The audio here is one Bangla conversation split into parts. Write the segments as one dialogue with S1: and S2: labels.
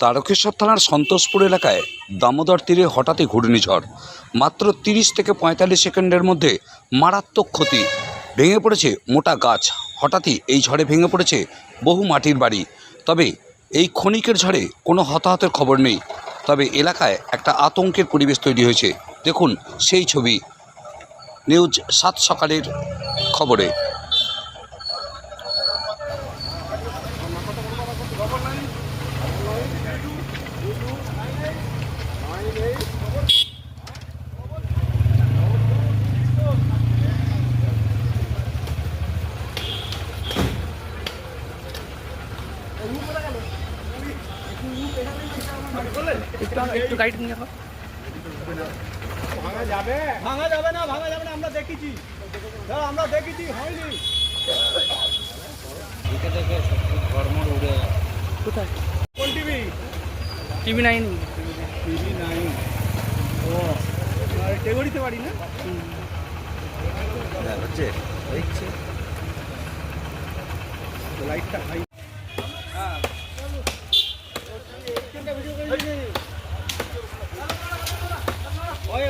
S1: তারকেশ্বর থানার সন্তোষপুর এলাকায় দামোদর তীরে হঠাৎই ঘূর্ণিঝড়। মাত্র তিরিশ থেকে পঁয়তাল্লিশ সেকেন্ডের মধ্যে মারাত্মক ক্ষতি। ভেঙে পড়েছে মোটা গাছ। হঠাৎই এই ঝড়ে ভেঙে পড়েছে বহু মাটির বাড়ি। তবে এই ক্ষণিকের ঝড়ে কোনো হতাহতের খবর নেই। তবে এলাকায় একটা আতঙ্কের পরিবেশ তৈরি হয়েছে। দেখুন সেই ছবি। নিউজ সাত সকালের খবরে।
S2: একটু একটু গাইড নিয়ে
S3: ভাঙা যাবে ভাঙা যাবে না ভাঙা যাবে না আমরা দেখেছি। আমরা দেখেছি হয়নি।
S2: কোথায়?
S3: কোন টিভি?
S2: TV nine.
S3: টিভি নাই ও আর টেগরিতে পারি না? হচ্ছে দেখছে। লাইটটা খাই ওই ওখানটা উঠে ঢাকা দিলে ছিঁড়ে যাবে, তার ছিঁড়ে যাবে। তার ছিঁড়ে যাবে। হ্যাঁ, বল। ওখানটা উঠে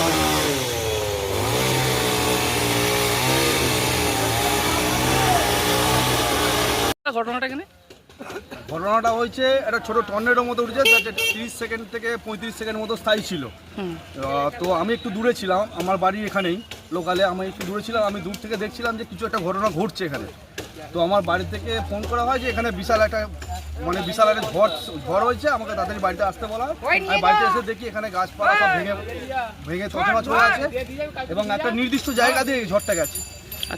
S2: ঘটনাটা এখানে?
S4: ঘটনাটা হয়েছে একটা ছোট টর্নেডোর মতো উঠেছে যাতে তিরিশ সেকেন্ড থেকে পঁয়ত্রিশ সেকেন্ড মতো স্থায়ী ছিল। আহ, তো আমি একটু দূরে ছিলাম আমার বাড়ি এখানেই লোকালে আমি একটু দূরে ছিলাম আমি দূর থেকে দেখছিলাম যে কিছু একটা ঘটনা ঘটছে এখানে। তো আমার বাড়ি থেকে ফোন করা হয় যে এখানে বিশাল একটা মানে বিশাল একটা ঝড় ঝড় হয়েছে আমাকে তাদের বাড়িতে আসতে বলা। হয় আমি বাড়িতে এসে দেখি এখানে গাছপালা সব ভেঙে ভেঙে তছনছ হয়ে আছে এবং একটা নির্দিষ্ট জায়গা দিয়ে ঝড়টা গেছে।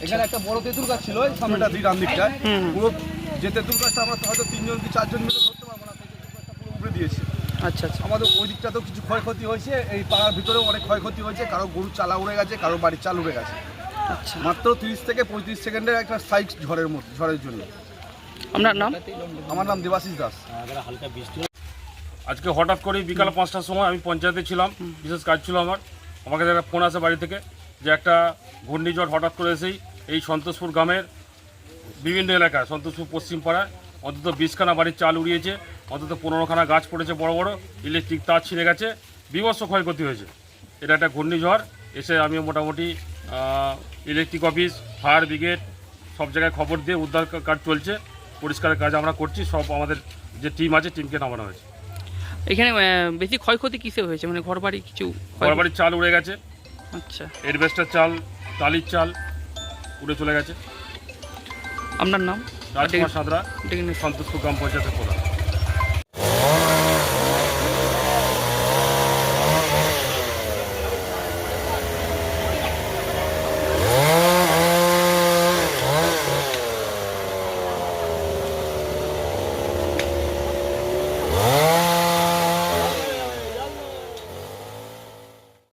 S4: এখানে একটা বড় তেঁতুল গাছ ছিল সামনেটা দিরাম দিকটায়। পুরো যে তেঁতুল গাছটা আমরা হয়তো তিনজন কি চারজন মিলে ধরতে পারব না পুরো উপরে দিয়েছে।
S2: আচ্ছা আচ্ছা।
S4: আমাদের ওই দিকটাতেও কিছু ক্ষয়ক্ষতি হয়েছে এই পাড়ার ভিতরেও অনেক ক্ষয়ক্ষতি হয়েছে কারও গরুর চালা উড়ে গেছে কারও বাড়ির চাল উড়ে গেছে।
S2: আচ্ছা।
S4: মাত্র তিরিশ থেকে পঁয়ত্রিশ সেকেন্ডের একটা সাইজ ঝড়ের মধ্যে ঝড়ের জন্য।
S2: আপনার নাম?
S4: আমার নাম দেবাশিস দাস।
S5: আজকে হঠাৎ করে বিকাল পাঁচটার সময় আমি পঞ্চায়েতে ছিলাম বিশেষ কাজ ছিল আমার। আমাকে একটা ফোন আসে বাড়ি থেকে যে একটা ঘূর্ণিঝড় হঠাৎ করে এসেই এই সন্তোষপুর গ্রামের বিভিন্ন এলাকায় সন্তোষপুর পশ্চিম পাড়ায় অন্তত বিশখানা বাড়ির চাল উড়িয়েছে অন্তত পনেরোখানা গাছ পড়েছে বড় বড় ইলেকট্রিক তার ছিঁড়ে গেছে বিভৎস ক্ষয়ক্ষতি হয়েছে। এটা একটা ঘূর্ণিঝড় এসে আমি মোটামুটি ইলেকট্রিক অফিস ফায়ার ব্রিগেড সব জায়গায় খবর দিয়ে উদ্ধার কাজ চলছে পরিষ্কারের কাজ আমরা করছি সব আমাদের যে টিম আছে টিমকে নামানো হয়েছে।
S2: এখানে বেশি ক্ষয়ক্ষতি কিসে হয়েছে? মানে ঘর বাড়ি কিছু
S5: ঘর বাড়ির চাল উড়ে গেছে।
S2: আচ্ছা।
S5: এডভেস্টার চাল টালির চাল উড়ে চলে গেছে।
S2: আপনার নাম
S5: রাজকুমার সাঁতরা। সন্তোষপুর গ্রাম পঞ্চায়েতের প্রধান